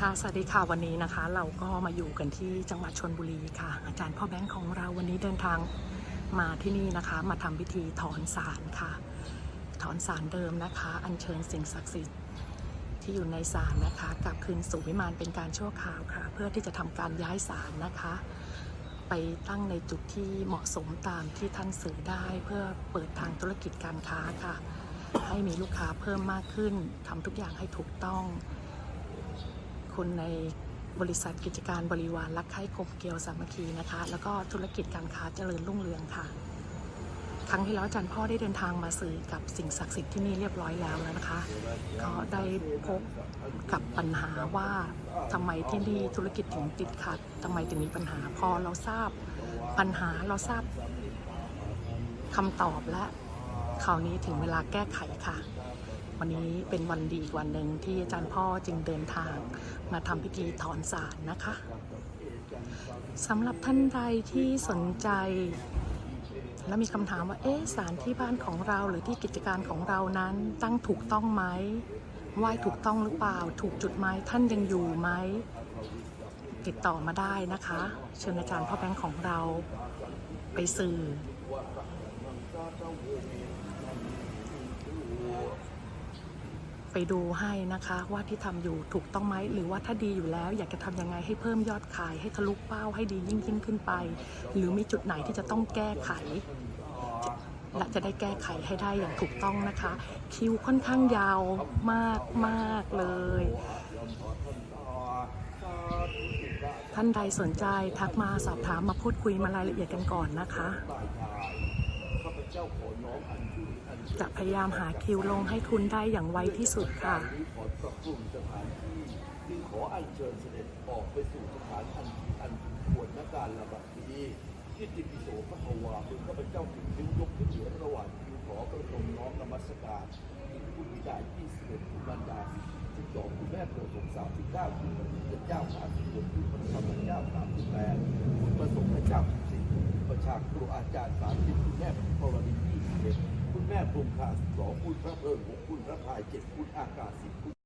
สวัสดีค่ะวันนี้นะคะ เราก็มาอยู่กันที่จังหวัดชนบุรีค่ะ อาจารย์พ่อแบงค์ของเราวันนี้เดินทางมาที่นี่นะคะ มาทำพิธีถอนสารค่ะ ถอนสารเดิมนะคะ อัญเชิญสิ่งศักดิ์สิทธิ์ที่อยู่ในศาลนะคะกลับคืนสู่วิมานเป็นการชั่วคราวค่ะ เพื่อที่จะทำการย้ายศาลนะคะ ไปตั้งในจุดที่เหมาะสมตามที่ท่านสื่อได้เพื่อเปิดทางธุรกิจการค้าค่ะ ให้มีลูกค้าเพิ่มมากขึ้นทำทุกอย่างให้ถูกต้อง คนในบริษัทกิจการบริวารรักใคร่กลมเกลียวสามัคคีนะคะ แล้วก็ธุรกิจการค้าเจริญรุ่งเรืองค่ะ ครั้งที่แล้วอาจารย์พ่อได้เดินทางมาสื่อกับสิ่งศักดิ์สิทธิ์ที่นี่เรียบร้อยแล้วแล้วนะคะ ก็ได้พบกับปัญหาว่าทำไมที่นี่ธุรกิจถึงติดขัดทำไมถึงมีปัญหาพอเราทราบปัญหาเราทราบคำตอบและคราวนี้ถึงเวลาแก้ไขค่ะ วันนี้เป็นวันดีอีกวันหนึ่งที่อาจารย์พ่อจึงเดินทางมาทำพิธีถอนสารนะคะสำหรับท่านใดที่สนใจ และมีคำถามว่าเอ๊ะสารที่บ้านของเราหรือที่กิจการของเรานั้นตั้งถูกต้องไหมไหว้ถูกต้องหรือเปล่า ถูกจุดไหมท่านยังอยู่ไหมติดต่อมาได้นะคะ เชิญอาจารย์พ่อแบงค์ของเราไปสื่อ ไปดูให้นะคะว่าที่ทำอยู่ถูกต้องไหมหรือว่าถ้าดีอยู่แล้ว อยากจะทำยังไงให้เพิ่มยอดขายให้ทะลุเป้าให้ดียิ่งยิ่งขึ้นไป หรือมีจุดไหนที่จะต้องแก้ไขและจะได้แก้ไขให้ได้อย่างถูกต้องนะคะ คิวค่อนข้างยาวมากมากเลย ท่านใดสนใจทักมาสอบถามมาพูดคุยมารายละเอียดกันก่อนนะคะ จะพยายามหาคิวลงให้คุณได้อย่างไวที่สุดค่ะขอปรับปรุงสถานที่จึงขออัญเชิญเสด็จออกไปสู่สถานอันอันควรณการระบัดนี้ที่ติปิโสพระภวาคือข้าพเจ้าถึงนิ้วยกขึ้นเหนือระหว่างคิวขอกระทงน้อมนมัสการที่คุณบิดาที่สิบเอ็ดคุณบรรดาสิบสองคุณแม่โปรดสงสามสิบเก้าคุณพระเจ้าสามสิบหกคุณพระธรรมเจ้าสามสิบแปดคุณพระสงฆ์เจ้าสิบสี่ ประชาครูอาจารย์สามิคุณแม่พรวินยี่สิบเอ็ดคุณแม่พรหมคาสิบสองคุณพระเพิงหกคุณพระพายเจ็ดคุณอากาศสิบคุณ